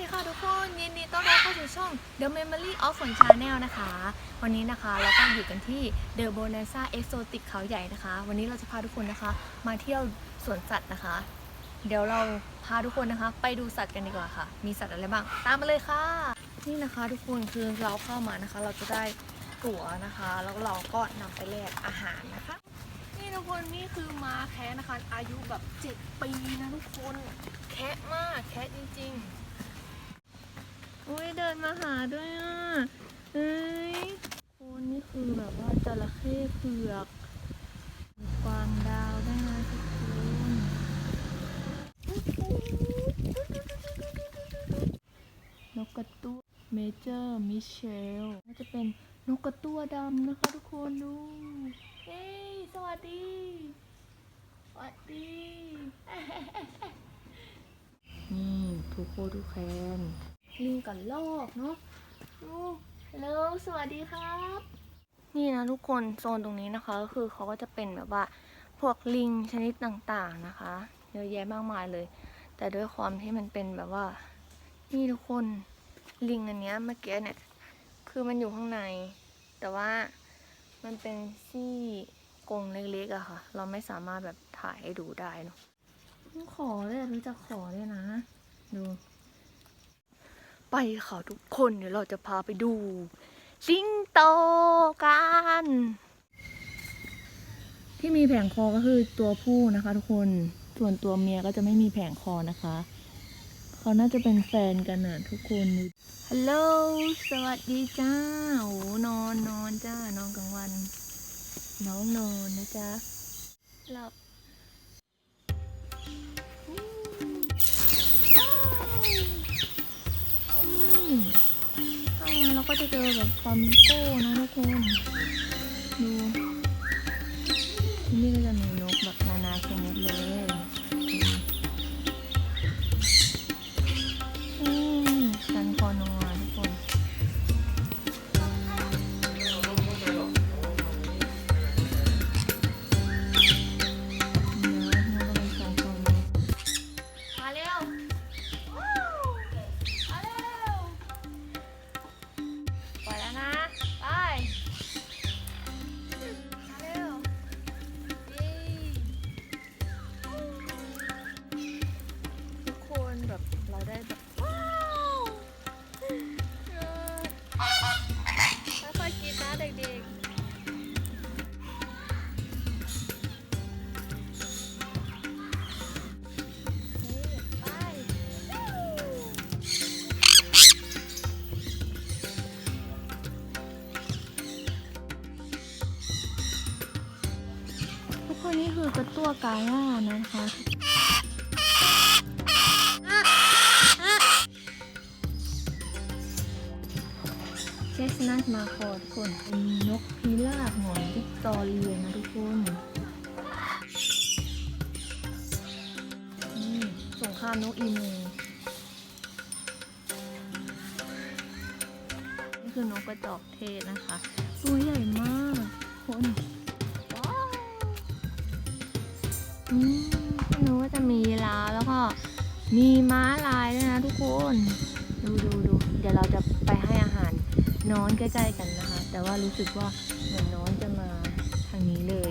ดีค่ะทุกคนยินดีต้อนรับเข้าสู่ช่อง The Memory of Fun Channel นะคะ วันนี้นะคะเราก็อยู่กันที่ The Bonanza Exotic เขาใหญ่นะคะ วันนี้เราจะพาทุกคนนะคะ มาเที่ยวสวนสัตว์นะคะ เดี๋ยวเราพาทุกคนนะคะ ไปดูสัตว์กันดีกว่าค่ะ มีสัตว์อะไรบ้าง ตามมาเลยค่ะ นี่นะคะทุกคนคือเราเข้ามานะคะ เราจะได้ตั๋วนะคะ แล้วเราก็นำไปแลกอาหารนะคะ นี่ทุกคนนี่คือมาแคะนะคะ อายุแบบ 7 ปีนะทุกคน แคะมากแคะจริง ๆ อุ้ยเดินมาหาด้วยอะเอ้ยคนนี่คือแบบว่าจระเข้เผือกกวางดาวได้วยนะทุกคนนกกระตั้วเมเจอร์มิเชลน่าจะเป็นนกกระตั้วดำนะคะทุกคนดูเฮ้ยสวัสดี สวัสดีนี่ทุกโคทุกแคน ลิงกับลอกเนาะดูฮัลโหลสวัสดีครับ นี่นะทุกคนโซนตรงนี้นะคะก็คือเขาก็จะเป็นแบบว่าพวกลิงชนิดต่างๆนะคะเยอะแยะมากมายเลย แต่ด้วยความที่มันเป็นแบบว่า นี่ทุกคนลิงอันเนี้ยเมื่อกี้เนี่ยคือมันอยู่ข้างใน แต่ว่ามันเป็นซี่กรงเล็กๆอะค่ะ เราไม่สามารถแบบถ่ายให้ดูได้เนาะต้องขอเลยรู้จักขอเลยนะ ดู ไปค่ะทุกคนเดี๋ยวเราจะพาไปดู สิงโตกันที่มีแผงคอก็คือตัวผู้นะคะ ทุกคนส่วนตัวเมียก็จะไม่มีแผงคอนะคะเขาน่าจะเป็นแฟนกันน่ะทุกคนฮัลโหลสวัสดีจ้าโอ้นอนนอนจ้านอนกลางวัน น้องนอนนะจ๊ะหลับ ก็จะเจอแบบฟามิโก้นะทุกคน ดูที่นี่ก็จะมีนกแบบนานาชนิดเลย คนนี่คือกระตัวกาย่านะคะเชสนัทมาคอทุกคนเป็นนกพิราบหงอนวิกตอเรียนะทุกคนนี่สงครามนกอีมูนี่คือนกกระจอกเทศนะคะ ตัวใหญ่มากคน อืมหนูก็จะมียีราแล้วก็มีม้าลายด้วยนะทุกคน ดูดูดูเดี๋ยวเราจะไปให้อาหารน้อนใกล้ๆกันนะคะ แต่ว่ารู้สึกว่าเหมือนน้อนจะมาทางนี้เลย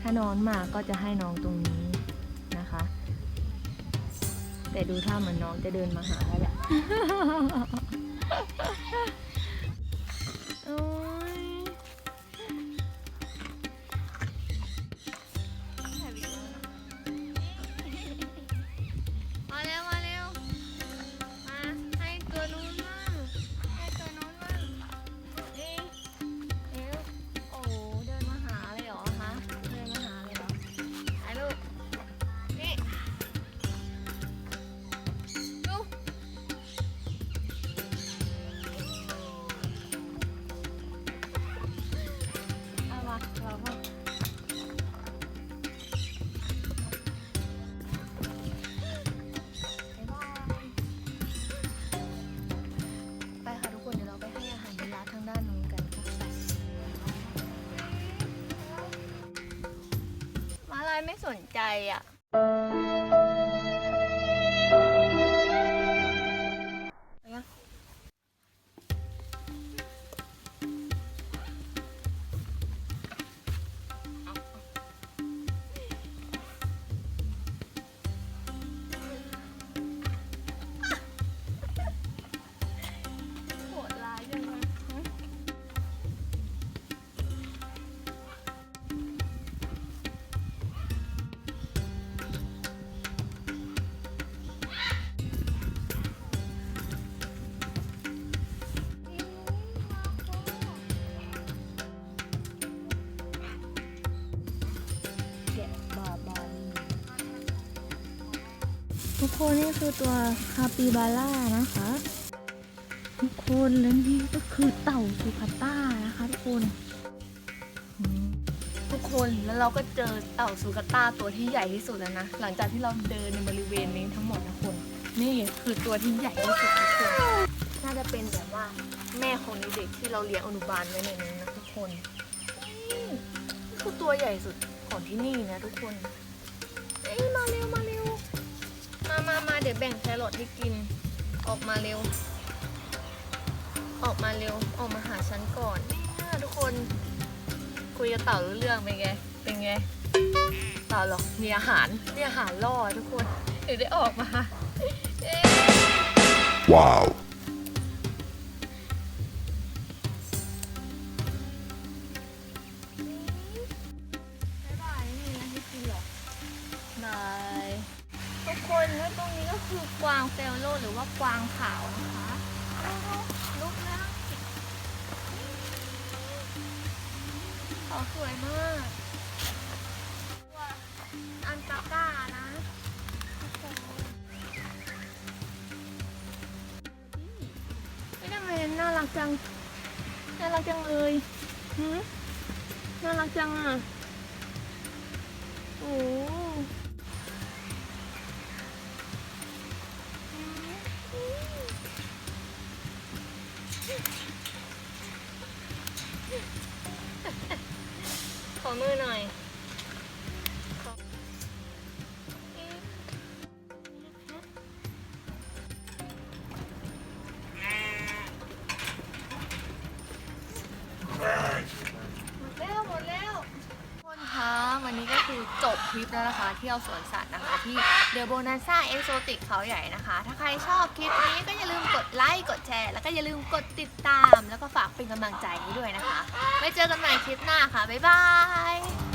ถ้าน้อนมาก็จะให้น้องตรงนี้นะคะ แต่ดูท่าเหมือนน้องจะเดินมาหาแล้วแหละ สนใจอะ ทุกคนนี่คือตัวคาปิบาร่านะคะ ทุกคนและนี่ก็คือเต่าสุคาต้านะคะทุกคน ทุกคนแล้วเราก็เจอเต่าสุคาต้าตัวที่ใหญ่ที่สุดแล้วนะ หลังจากที่เราเดินในบริเวณนี้ทั้งหมดนะคน นี่คือตัวที่ใหญ่ที่สุดทุกคนน่าจะเป็นแบบว่าแม่ของเด็กที่เราเลี้ยงอนุบาลไว้ในนี้นะทุกคนนี่คือตัวใหญ่สุดของที่นี่นะทุกคน เอ้ยมาเร็วมาเร็ว ดี๋ยวแบ่งแครอทให้กิน ออกมาเร็ว ออกมาเร็ว ออกมาหาฉันก่อนนี่ยทุกคน คุยกับเต่ารู้เรื่องเป็นไง เป็นไง เต่าหรอกมีอาหารมีอาหารล่อทุกคนเดี๋ยวได้ออกมา ว้าว หรือว่ากวางขาวนะคะลุกแล้วเขาสวยมากตัวอันตาก้านะนไม่ทำไมน่ารักจัง น่ารักจังเลยหืมน่ารักจังอะ โอ้ ขอมือหน่อย วันนี้ก็คือจบทริปแล้วนะคะ เที่ยวสวนสัตว์นะคะ ที่เดอะโบนัสซ่าเอ็กโซติกเขาใหญ่นะคะ ถ้าใครชอบคลิปนี้ก็อย่าลืมกดไลค์กดแชร์ แล้วก็อย่าลืมกดติดตาม แล้วก็ฝากเป็นกำลังใจให้ด้วยนะคะไว้เจอกันใหม่คลิปหน้าค่ะบ๊ายบาย